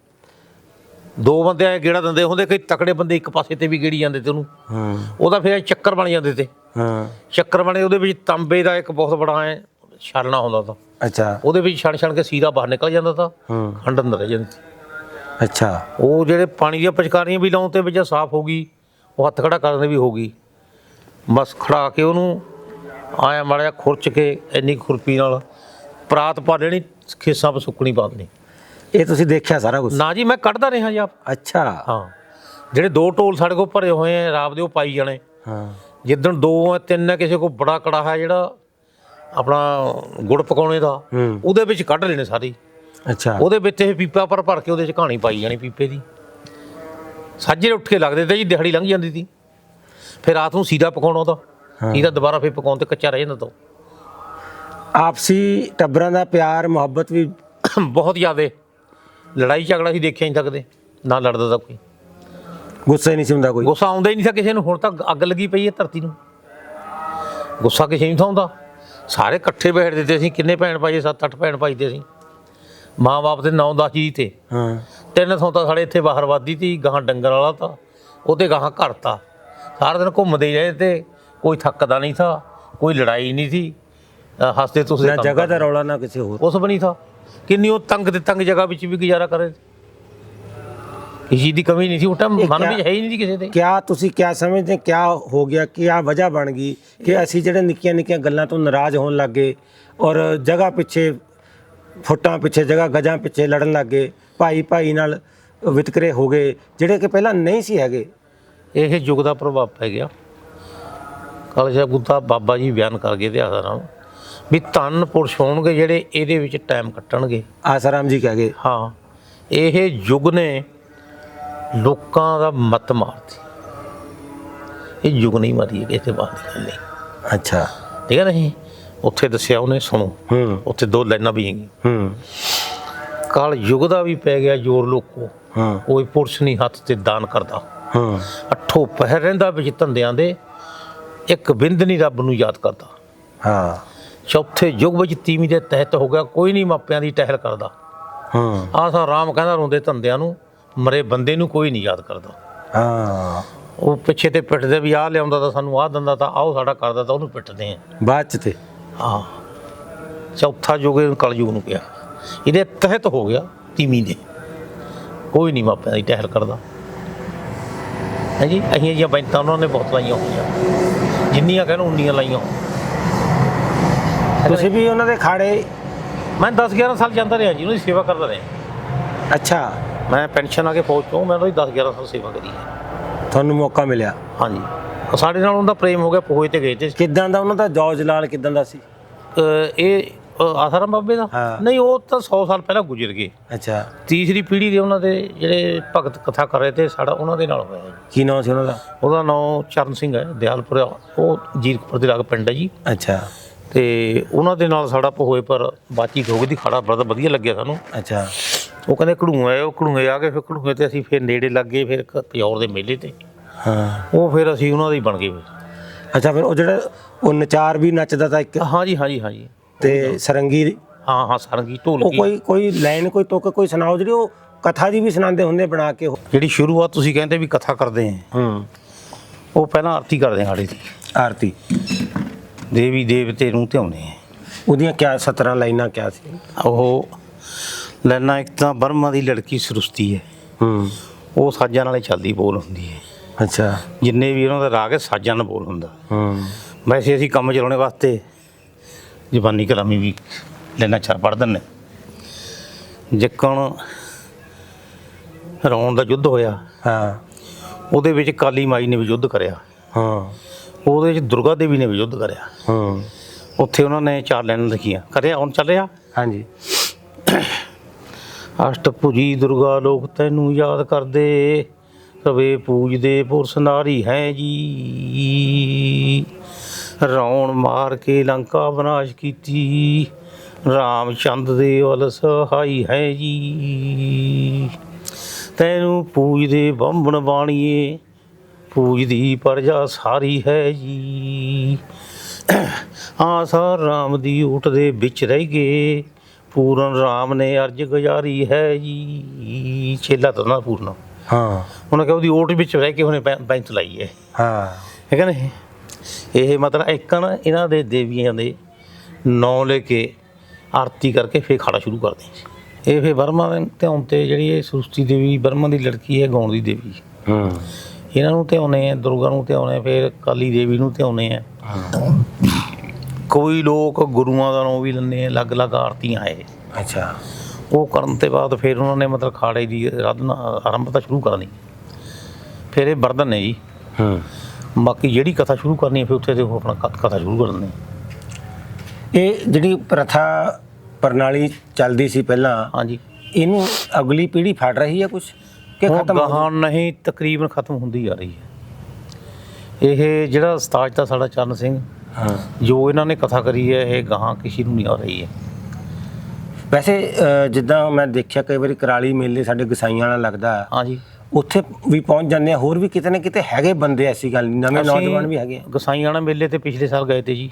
ਦੋ ਬੰਦੇ ਐ ਗੇੜਾ ਦਿੰਦੇ ਹੁੰਦੇ ਕਈ ਤਕੜੇ ਬੰਦੇ ਇੱਕ ਪਾਸੇ ਤੇ ਵੀ ਗੇੜੀ ਜਾਂਦੇ ਤੇ ਉਹਨੂੰ। ਹਾਂ। ਉਹਦਾ ਫਿਰ ਚੱਕਰ ਬਣ ਜਾਂਦੇ ਤੇ। ਹਾਂ। ਚੱਕਰ ਬਣੇ ਉਹਦੇ ਵਿੱਚ ਤਾਂਬੇ ਦਾ ਇੱਕ ਬਹੁਤ ਬੜਾ ਐ ਛਾਲਣਾ ਹੁੰਦਾ ਤਾਂ। ਅੱਛਾ। ਉਹਦੇ ਵਿੱਚ ਛਣ ਛਣ ਕੇ ਸੀਰਾ ਬਾਹਰ ਨਿਕਲ ਜਾਂਦਾ ਤਾਂ। ਹੂੰ। ਖੰਡ ਅੰਦਰ ਰਹਿ ਜਾਂਦੀ। ਅੱਛਾ। ਉਹ ਜਿਹੜੇ ਪਾਣੀ ਦੀਆਂ ਪਚਕਾਰੀਆਂ ਵੀ ਲਾਉਣ ਤੇ ਵਿੱਚ ਸਾਫ਼ ਹੋ ਗਈ ਉਹ ਹੱਥ ਖੜਾ ਕਰਨ ਦੀ ਵੀ ਹੋ ਗਈ। ਬਸ ਖੜਾ ਕੇ ਉਹਨੂੰ ਆਇਆ ਮਾੜਾ ਜਿਹਾ ਖੁਰਚ ਕੇ ਇੰਨੀ ਖੁਰਪੀ ਨਾਲ। ਪਰਾਤ ਪਾ ਦੇਣੀ ਖੇਸਾਂ 'ਤੇ ਸੁੱਕਣੀ ਪਾ ਦੇਣੀ। ਇਹ ਤੁਸੀਂ ਦੇਖਿਆ ਸਾਰਾ ਕੁਝ ਨਾ ਜੀ ਮੈਂ ਕੱਢਦਾ ਰਿਹਾ ਜੀ ਆਪ। ਅੱਛਾ। ਹਾਂ। ਜਿਹੜੇ ਦੋ ਢੋਲ ਸਾਡੇ ਕੋਲ ਭਰੇ ਹੋਏ ਆ ਰਾਤ ਦੇ ਉਹ ਪਾਈ ਜਾਣੇ। ਹਾਂ। ਜਿੱਦਣ ਦੋ ਆ ਤਿੰਨ ਆ ਕਿਸੇ ਕੋਲ ਬੜਾ ਕੜਾ ਹੈ ਜਿਹੜਾ ਆਪਣਾ ਗੁੜ ਪਕਾਉਣੇ ਦਾ ਹੂੰ। ਉਹਦੇ ਵਿੱਚ ਕੱਢ ਲੈਣੇ ਸਾਰੇ। ਅੱਛਾ। ਉਹਦੇ ਵਿੱਚ ਇਹ ਪੀਪਾ ਭਰ ਭਰ ਕੇ ਉਹਦੇ 'ਚ ਕਹਾਣੀ ਪਾਈ ਜਾਣੀ ਪੀਪੇ ਦੀ। ਸਾਜੇ ਉੱਠ ਕੇ ਲੱਗਦੇ ਤੇ ਜੀ ਦਿਹਾੜੀ ਲੰਘ ਜਾਂਦੀ ਸੀ। ਫਿਰ ਰਾਤ ਨੂੰ ਸੀਦਾ ਪਕਾਉਣਾ ਉਹਦਾ। ਹਾਂ। ਸੀਦਾ ਦੁਬਾਰਾ ਫਿਰ ਪਕਾਉਣ ਤੇ ਕੱਚਾ ਰਹਿ ਜਾਂਦਾ ਤਾਂ। ਆਪਸੀ ਟੱਬਰਾਂ ਦਾ ਪਿਆਰ ਮੁਹੱਬਤ ਵੀ ਬਹੁਤ ਜ਼ਿਆਦੇ। ਲੜਾਈ ਝਗੜਾ ਸੀ ਦੇਖਿਆ ਨਹੀਂ ਸਕਦੇ ਨਾ ਲੜਦਾ ਤਾਂ ਕੋਈ। ਗੁੱਸਾ ਹੀ ਨਹੀਂ ਸੀ ਹੁੰਦਾ ਕੋਈ। ਗੁੱਸਾ ਆਉਂਦਾ ਹੀ ਨਹੀਂ ਸੀ ਕਿਸੇ ਨੂੰ ਹੁਣ ਤਾਂ ਅੱਗ ਲੱਗੀ ਪਈ ਹੈ ਧਰਤੀ ਨੂੰ। ਗੁੱਸਾ ਕਿਸੇ ਨੂੰ ਤਾਂ ਆਉਂਦਾ। ਸਾਰੇ ਇਕੱਠੇ ਬੈਠਦੇ ਤੇ ਅਸੀਂ ਕਿੰਨੇ ਭੈਣ ਭਾਈ ਸੱਤ ਅੱਠ ਭੈਣ ਭਾਈ ਤੇ ਅਸੀਂ ਮਾਂ-ਬਾਪ ਦੇ 9-10 ਜੀ ਤੇ। ਹਾਂ। ਤਿੰਨ ਥਾਂ ਤਾਂ ਸਾਡੇ ਇੱਥੇ ਬਾਹਰ ਵਾਦੀ ਤੀ ਗਾਹਾਂ ਡੰਗਰ ਵਾਲਾ ਤਾਂ ਉਹਦੇ ਗਾਹਾਂ ਘਰ ਤਾ। ਸਾਰਾ ਦਿਨ ਘੁੰਮਦੇ ਰਹੇ ਤੇ ਕੋਈ ਥੱਕਦਾ ਨਹੀਂ ਥਾ ਕੋਈ ਲੜਾਈ ਨਹੀਂ ਸੀ ਹੱਸਦੇ ਤੁਸੀਂ ਨਾ ਜਗ੍ਹਾ ਦਾ ਰੌਲਾ ਨਾ ਕਿਸੇ ਹੋਰ। ਉਸ ਬਣੀ ਥਾ। ਕਿੰਨੀ ਉਹ ਤੰਗ ਤੇ ਤੰਗ ਜਗ੍ਹਾ ਵਿੱਚ ਵੀ ਗੁਜ਼ਾਰਾ ਕਰੇ ਕਿਸੇ ਦੀ ਕਮੀ ਨਹੀਂ ਸੀ ਉਹ ਟਾਈਮ ਮਨ ਵਿੱਚ ਹੈ ਹੀ ਨਹੀਂ ਸੀ ਕਿਸੇ ਦੇ ਕਿਆ ਤੁਸੀਂ ਕਿਆ ਸਮਝਦੇ ਕਿਆ ਹੋ ਗਿਆ ਕਿਆ ਵਜ੍ਹਾ ਬਣ ਗਈ ਕਿ ਅਸੀਂ ਜਿਹੜੇ ਨਿੱਕੀਆਂ ਨਿੱਕੀਆਂ ਗੱਲਾਂ ਤੋਂ ਨਾਰਾਜ਼ ਹੋਣ ਲੱਗੇ ਔਰ ਜਗ੍ਹਾ ਪਿੱਛੇ ਫੁੱਟਾਂ ਪਿੱਛੇ ਜਗ੍ਹਾ ਗਜਾਂ ਪਿੱਛੇ ਲੜਨ ਲੱਗੇ ਭਾਈ ਭਾਈ ਨਾਲ ਵਿਤਕਰੇ ਹੋ ਗਏ ਜਿਹੜੇ ਕਿ ਪਹਿਲਾਂ ਨਹੀਂ ਸੀ ਹੈਗੇ। ਇਹ ਯੁੱਗ ਦਾ ਪ੍ਰਭਾਵ ਪੈ ਗਿਆ। ਕੱਲ ਜਿਹੜਾ ਬੁੱਧਾ ਬਾਬਾ ਜੀ ਬਿਆਨ ਕਰ ਗਏ ਇਤਿਹਾਸ ਨਾਮ। ਵੀ ਧੰਨ ਪੁਰਸ਼ ਹੋਣਗੇ ਜਿਹੜੇ ਇਹਦੇ ਵਿੱਚ ਟਾਈਮ ਕੱਟਣਗੇ। ਆਸਾਰਾਮ ਜੀ ਕਹਿ ਗਏ। ਹਾਂ ਇਹ ਯੁੱਗ ਨੇ ਲੋਕਾਂ ਦਾ ਮਤ ਮਾਰਤੀ। ਇਹ ਯੁੱਗ ਨਹੀਂ ਮਾਰੀ ਕਿਸੇ ਬਾਤ ਦੀ ਗੱਲ ਨਹੀਂ ਅੱਛਾ। ਠੀਕ ਹੈ ਨਹੀਂ ਉੱਥੇ ਦੱਸਿਆ ਉਹਨੇ ਸੁਣੋ। ਹੂੰ। ਉੱਥੇ ਦੋ ਲਾਈਨਾਂ ਵੀ ਹੈਗੀਆਂ। ਹੂੰ। ਕਾਲ ਯੁੱਗ ਦਾ ਵੀ ਪੈ ਗਿਆ ਜੋਰ ਲੋਕੋ। ਹਾਂ। ਕੋਈ ਪੁਰਸ਼ ਨਹੀਂ ਹੱਥ ਤੇ ਦਾਨ ਕਰਦਾ। ਹਾਂ। ਅੱਠੋ ਪਹਿਰ ਰਹਿੰਦਾ ਵਿੱਚ ਧੰਦਿਆਂ ਦੇ। ਇੱਕ ਬਿੰਦ ਨਹੀਂ ਰੱਬ ਨੂੰ ਯਾਦ ਕਰਦਾ। ਹਾਂ। ਚੌਥੇ ਯੁੱਗ ਵਿੱਚ ਤੀਵੀਂ ਦੇ ਤਹਿਤ ਹੋ ਗਿਆ ਕੋਈ ਨਹੀਂ ਮਾਪਿਆਂ ਦੀ ਟਹਿਲ ਕਰਦਾ। ਹਾਂ। ਆਸਾ ਰਾਮ ਕਹਿੰਦਾ ਰੋਂਦੇ ਧੰਦਿਆਂ ਨੂੰ ਮਰੇ ਬੰਦੇ ਨੂੰ ਕੋਈ ਨਹੀਂ ਯਾਦ ਕਰਦਾ। ਹਾਂ। ਉਹ ਪਿੱਛੇ ਤੇ ਪਿੱਟਦੇ ਵੀ ਆਹ ਲਿਆਉਂਦਾ ਤਾਂ ਸਾਨੂੰ ਆਹ ਦਿੰਦਾ ਤਾਂ ਆਹ ਸਾਡਾ ਕਰਦਾ ਤਾਂ ਉਹਨੂੰ ਪਿੱਟਦੇ ਆ। ਬਾਅਦ ਚ ਤੇ। ਹਾਂ। ਚੌਥਾ ਯੁੱਗ ਕਲਯੁਗ ਨੂੰ ਕਿਹਾ ਇਹਦੇ ਤਹਿਤ ਹੋ ਗਿਆ ਤੀਵੀਂ ਦੇ। ਕੋਈ ਨਹੀਂ ਮਾਪਿਆਂ ਦੀ ਟਹਿਲ ਕਰਦਾ। ਹਾਂਜੀ ਅਹੀਆਂ ਜੀਆਂ ਬੈਂਤਾਂ ਉਹਨਾਂ ਨੇ ਬਹੁਤ ਲਾਈਆਂ ਹੋਈਆਂ। ਜਿੰਨੀਆਂ ਕਹਿਣ ਉਨੀਆਂ ਲਾਈਆਂ ਤੁਸੀਂ ਵੀ ਉਹਨਾਂ ਦੇ ਖਾੜੇ ਮੈਂ 10 11 ਸਾਲ ਜਾਂਦਾ ਰਿਹਾ ਜੀ ਉਹਨਾਂ ਦੀ ਸੇਵਾ ਕਰਦਾ ਰਿਹਾ। ਅੱਛਾ। ਮੈਂ ਪੈਨਸ਼ਨ ਆ ਕੇ ਫੌਜ ਤੋਂ ਮੈਂ ਉਹਨਾਂ ਦੀ 10 11 ਸਾਲ ਸੇਵਾ ਕਰੀ ਹੈ। ਤੁਹਾਨੂੰ ਮੌਕਾ ਮਿਲਿਆ। ਹਾਂਜੀ। ਸਾਡੇ ਨਾਲ ਉਹਦਾ ਪ੍ਰੇਮ ਹੋ ਗਿਆ ਪੋਹੇ ਤੇ ਗਏ ਤੇ। ਕਿੱਦਾਂ ਦਾ ਉਹਨਾਂ ਦਾ ਜੌਜ ਲਾਲ ਕਿੱਦਾਂ ਦਾ ਸੀ? ਇਹ ਆਸਾਰਾਮ ਬਾਬੇ ਦਾ। ਨਹੀਂ ਉਹ ਤਾਂ 100 ਸਾਲ ਪਹਿਲਾਂ ਗੁਜ਼ਰ ਗਏ। ਅੱਛਾ। ਤੀਸਰੀ ਪੀੜ੍ਹੀ ਦੇ ਉਹਨਾਂ ਦੇ ਜਿਹੜੇ ਭਗਤ ਕਥਾ ਕਰ ਰਹੇ ਤੇ ਸਾਡਾ ਉਹਨਾਂ ਦੇ ਨਾਲ ਹੋਇਆ ਜੀ। ਕੀ ਨਾਮ ਸੀ ਉਹਨਾਂ ਦਾ? ਉਹਦਾ ਨਾਮ ਚਰਨ ਸਿੰਘ ਹੈ ਦਿਆਲਪੁਰ ਉਹ ਜੀਰਕਪੁਰ ਦੇ ਲਾਗ ਪਿੰਡ ਹੈ ਜੀ। ਅੱਛਾ। ਤੇ ਉਹਨਾਂ ਦੇ ਨਾਲ ਸਾਡਾ ਹੋਏ ਪਰ ਬਾਤਚੀਤ ਹੋ ਗਈ ਦੀ ਖੜਾ ਬੜਾ ਵਧੀਆ ਲੱਗਿਆ ਸਾਨੂੰ। ਅੱਛਾ। ਉਹ ਕਹਿੰਦੇ ਘੜੂਆ ਹੈ ਉਹ ਘੜੂਏ ਆ ਗਏ ਫਿਰ ਘੜੂਏ ਤੇ ਅਸੀਂ ਫਿਰ ਨੇੜੇ ਲੱਗ ਗਏ ਫਿਰ ਕ- ਪਿਓਰ ਦੇ ਮੇਲੇ ਤੇ। ਹਾਂ। ਉਹ ਫਿਰ ਅਸੀਂ ਉਹਨਾਂ ਦੇ ਹੀ ਬਣ ਗਏ ਅੱਛਾ ਫਿਰ ਉਹ ਜਿਹੜਾ ਉਹ ਨਚਾਰ ਵੀ ਨੱਚਦਾ ਤਾਂ ਇੱਕ ਹਾਂਜੀ ਹਾਂਜੀ ਹਾਂਜੀ। ਤੇ ਸਰੰਗੀ ਹਾਂ ਹਾਂ ਸਰੰਗੀ ਉਹ ਢੋਲਕੀ ਕੋਈ ਕੋਈ ਲਾਈਨ ਕੋਈ ਤੁਕ ਕੋਈ ਸੁਣਾਓ ਜਿਹੜੀ ਉਹ ਕਥਾ ਦੀ ਵੀ ਸੁਣਾਉਂਦੇ ਹੁੰਦੇ ਬਣਾ ਕੇ ਉਹ। ਜਿਹੜੀ ਸ਼ੁਰੂਆਤ ਤੁਸੀਂ ਕਹਿੰਦੇ ਵੀ ਕਥਾ ਕਰਦੇ ਆ। ਹੂੰ। ਉਹ ਪਹਿਲਾਂ ਆਰਤੀ ਕਰਦੇ ਆ ਸਾਡੇ ਦੀ ਆਰਤੀ। ਦੇਵੀ ਦੇਵਤੇ ਨੂੰ ਧਿਆਉਂਦੇ ਆ। ਉਹਦੀਆਂ ਕਿਆ 17 ਲਾਈਨਾਂ ਕਿਆ ਸੀ? ਉਹ ਲੈਣਾ ਇੱਕ ਤਾਂ ਬਰਮਾ ਦੀ ਲੜਕੀ ਸਰੁਸਤੀ ਹੈ। ਹੂੰ। ਉਹ ਸਾਜ਼ਾਂ ਨਾਲੇ ਚੱਲਦੀ ਬੋਲ ਹੁੰਦੀ ਹੈ। ਅੱਛਾ। ਜਿੰਨੇ ਵੀ ਉਹਨਾਂ ਦਾ ਰਾਗ ਹੈ ਸਾਜ਼ਾਂ ਨਾਲ ਬੋਲ ਹੁੰਦਾ। ਹੂੰ। ਵੈਸੇ ਅਸੀਂ ਕੰਮ ਚਲਾਉਣੇ ਵਾਸਤੇ ਜ਼ਬਾਨੀ ਕਲਾਮੀ ਵੀ ਲੈਣਾ ਚਾਰ ਪੜ੍ਹ ਦਿੰਨੇ ਜਿੱਕਣ ਰੌਣ ਦਾ ਯੁੱਧ ਹੋਇਆ ਹਾਂ। ਉਹਦੇ ਵਿੱਚ ਕਾਲੀ ਮਾਈ ਨੇ ਵੀ ਯੁੱਧ ਕਰਿਆ। ਹਾਂ। ਉਹਦੇ ਵਿੱਚ ਦੁਰਗਾ ਦੇਵੀ ਨੇ ਵੀ ਯੁੱਧ ਕਰਿਆ। ਹੂੰ। ਉੱਥੇ ਉਹਨਾਂ ਨੇ ਚਾਰ ਲਾਈਨਾਂ ਲਿਖੀਆਂ। ਕਰਿਆ ਹੁਣ ਚੱਲ ਰਿਹਾ? ਹਾਂਜੀ। ਅਸ਼ਟਭੁਜੀ ਦੁਰਗਾ ਲੋਕ ਤੈਨੂੰ ਯਾਦ ਕਰਦੇ ਰਵੇ ਪੂਜਦੇ ਪੁਰਸ ਨਾਰੀ ਹੈ ਜੀ। ਰੌਣ ਮਾਰ ਕੇ ਲੰਕਾ ਵਿਨਾਸ਼ ਕੀਤੀ ਰਾਮਚੰਦ ਦੇ ਵੱਲ ਸਹਾਈ ਹੈ ਜੀ। ਤੈਨੂੰ ਪੂਜਦੇ ਬੰਬਣ ਬਾਣੀਏ ਪੂਜਦੀ ਪ੍ਰਜਾ ਸਾਰੀ ਹੈ ਜੀ। ਆਸਾ ਰਾਮ ਦੀ ਊਟ ਦੇ ਵਿੱਚ ਰਹਿ ਗਏ। ਪੂਰਨ ਰਾਮ ਨੇ ਅਰਜ ਗੁਜ਼ਾਰੀ ਹੈ ਜੀ। ਛੇਲਾ ਤਾਂ ਨਾ ਪੂਰਨ। ਹਾਂ। ਉਹਨਾਂ ਕਿਹਾ ਉਹਦੀ ਓਟ ਵਿੱਚ ਰਹਿ ਕੇ ਉਹਨੇ ਬੈਂਚ ਲਾਈ ਹੈ। ਹਾਂ। ਹੈ ਕਿ ਨਹੀਂ ਇਹ ਮਤਲਬ ਇੱਕ ਨਾ ਇਹਨਾਂ ਦੇ ਦੇਵੀਆਂ ਦੇ ਨਾਂ ਲੈ ਕੇ ਆਰਤੀ ਕਰਕੇ ਫੇਰ ਖਾੜਾ ਸ਼ੁਰੂ ਕਰਦੇ ਸੀ। ਇਹ ਫੇਰ ਬਰਮਾ ਦੇ ਧਿਆਨ ਤੇ ਜਿਹੜੀ ਇਹ ਸੁਸਤੀ ਦੇਵੀ ਬਰਮਾ ਦੀ ਲੜਕੀ ਹੈ ਗਾਉਣ ਦੀ ਦੇਵੀ। ਹੂੰ। ਇਹਨਾਂ ਨੂੰ ਧਿਆਉਨੇ ਆ ਦੁਰਗਾ ਨੂੰ ਧਿਆਉਨੇ ਆ ਫਿਰ ਕਾਲੀ ਦੇਵੀ ਨੂੰ ਧਿਆਉਨੇ ਆ। ਕੋਈ ਲੋਕ ਗੁਰੂਆਂ ਦਾ ਨਾਮ ਵੀ ਲੈਂਦੇ ਆ ਅਲੱਗ-ਅਲੱਗ ਆਰਤੀਆਂ ਹੈ ਅੱਛਾ। ਉਹ ਕਰਨ ਤੇ ਬਾਅਦ ਫਿਰ ਉਹਨਾਂ ਨੇ ਮਤਲਬ ਖਾੜੇ ਦੀ ਆਰਾਧਨਾ ਆਰੰਭਤਾ ਸ਼ੁਰੂ ਕਰਨੀ। ਫਿਰ ਇਹ ਵਰਦਨ ਨੇ ਜੀ। ਹੂੰ। ਬਾਕੀ ਜਿਹੜੀ ਕਥਾ ਸ਼ੁਰੂ ਕਰਨੀ ਹੈ ਫਿਰ ਉੱਥੇ ਤੇ ਉਹ ਆਪਣਾ ਕਥਾ ਸ਼ੁਰੂ ਕਰ ਦਿੰਦੇ। ਇਹ ਜਿਹੜੀ ਪ੍ਰਥਾ ਪ੍ਰਣਾਲੀ ਚੱਲਦੀ ਸੀ ਪਹਿਲਾਂ ਹਾਂਜੀ। ਇਹਨੂੰ ਅਗਲੀ ਪੀੜ੍ਹੀ ਫੜ ਰਹੀ ਹੈ ਕੁਝ ਕਿ ਹੁਣ ਖਤਮ ਹੋ ਗਾਹਾਂ ਨਹੀਂ ਤਕਰੀਬਨ ਖਤਮ ਹੁੰਦੀ ਜਾ ਰਹੀ ਹੈ। ਇਹ ਜਿਹੜਾ ਉਸਤਾਦ ਦਾ ਸਾਡਾ ਚਰਨ ਸਿੰਘ ਹਾਂ। ਜੋ ਇਹਨਾਂ ਨੇ ਕਥਾ ਕਰੀ ਹੈ ਇਹ ਗਾਹਾਂ ਕਿਸੇ ਨੂੰ ਨਹੀਂ ਆ ਰਹੀ ਹੈ। ਵੈਸੇ ਅ, ਜਿੱਦਾਂ ਮੈਂ ਦੇਖਿਆ ਕਈ ਵਾਰੀ ਕਰਾਲੀ ਮੇਲੇ ਸਾਡੇ ਗਸਾਈਆਂ ਨਾਲ ਲੱਗਦਾ। ਹੈ, ਹਾਂਜੀ। ਉੱਥੇ ਵੀ ਪਹੁੰਚ ਜਾਂਦੇ ਆ ਹੋਰ ਵੀ ਕਿਤੇ ਨਾ ਕਿਤੇ ਹੈਗੇ ਬੰਦੇ ਐਸੀ ਗੱਲ ਨਹੀਂ ਨਵੇਂ ਨੌਜਵਾਨ ਵੀ ਹੈਗੇ ਆ। ਗਸਾਈਆਣਾ ਮੇਲੇ ਤੇ ਪਿਛਲੇ ਸਾਲ ਗਏ ਤੇ ਜੀ।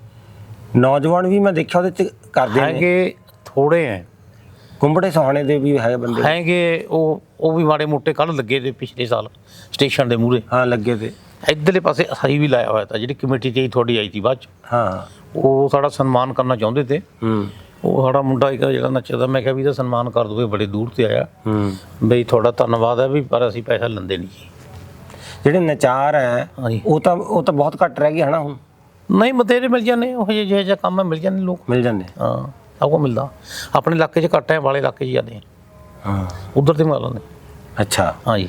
ਨੌਜਵਾਨ ਵੀ ਮੈਂ ਦੇਖਿਆ ਉਹਦੇ ਚ ਕਰਦੇ ਨੇ। ਹੈਗੇ ਥੋੜੇ ਹੈ ਕੁੰਬੜੇ ਸੋਹਾਣੇ ਦੇ ਵੀ ਹੈਗੇ ਬੰਦੇ? ਹੈਗੇ ਉਹ ਉਹ ਵੀ ਮਾੜੇ ਮੋਟੇ ਕੱਲ ਲੱਗੇ ਤੇ ਪਿਛਲੇ ਸਾਲ ਸਟੇਸ਼ਨ ਦੇ ਮੂਹਰੇ। ਹਾਂ ਲੱਗੇ ਤੇ ਇਧਰਲੇ ਪਾਸੇ ਅਸਾਈ ਵੀ ਲਾਇਆ ਹੋਇਆ ਤਾਂ ਜਿਹੜੀ ਕਮੇਟੀ ਤੇ ਤੁਹਾਡੀ ਆਈ ਸੀ ਬਾਅਦ ਚ। ਹਾਂ। ਉਹ ਸਾਡਾ ਸਨਮਾਨ ਕਰਨਾ ਚਾਹੁੰਦੇ ਤੇ। ਹੂੰ। ਉਹ ਸਾਡਾ ਮੁੰਡਾ ਇੱਕ ਜਿਹੜਾ ਨੱਚਦਾ ਮੈਂ ਕਿਹਾ ਵੀ ਇਹਦਾ ਸਨਮਾਨ ਕਰ ਦੋਗੇ ਬੜੇ ਦੂਰ ਤੇ ਆਇਆ। ਹੂੰ। ਬਈ ਤੁਹਾਡਾ ਧੰਨਵਾਦ ਹੈ ਵੀ ਪਰ ਅਸੀਂ ਪੈਸਾ ਲੈਂਦੇ ਨਹੀਂ। ਜੀ ਜਿਹੜੇ ਨਚਾਰ ਹੈ ਉਹ ਤਾਂ ਉਹ ਤਾਂ ਬਹੁਤ ਘੱਟ ਰਹਿ ਗਏ ਹਨਾ ਹੁਣ? ਨਹੀਂ ਬਤੇਰੇ ਮਿਲ ਜਾਂਦੇ ਉਹ ਜਿਹੇ ਜਿਹੇ ਕੰਮ ਹੈ ਮਿਲ ਜਾਂਦੇ ਲੋਕ। ਮਿਲ ਜਾਂਦੇ। ਹਾਂ। ਸਭ ਕੋ ਮਿਲਦਾ। ਆਪਣੇ ਇਲਾਕੇ 'ਚ ਘੱਟ ਹੈ ਵਾਲੇ ਇਲਾਕੇ 'ਚ ਜ਼ਿਆਦੇ ਹਾਂ। ਉਧਰ ਤੇ ਮਿਲ ਲੈਂਦੇ। ਅੱਛਾ। ਹਾਂਜੀ।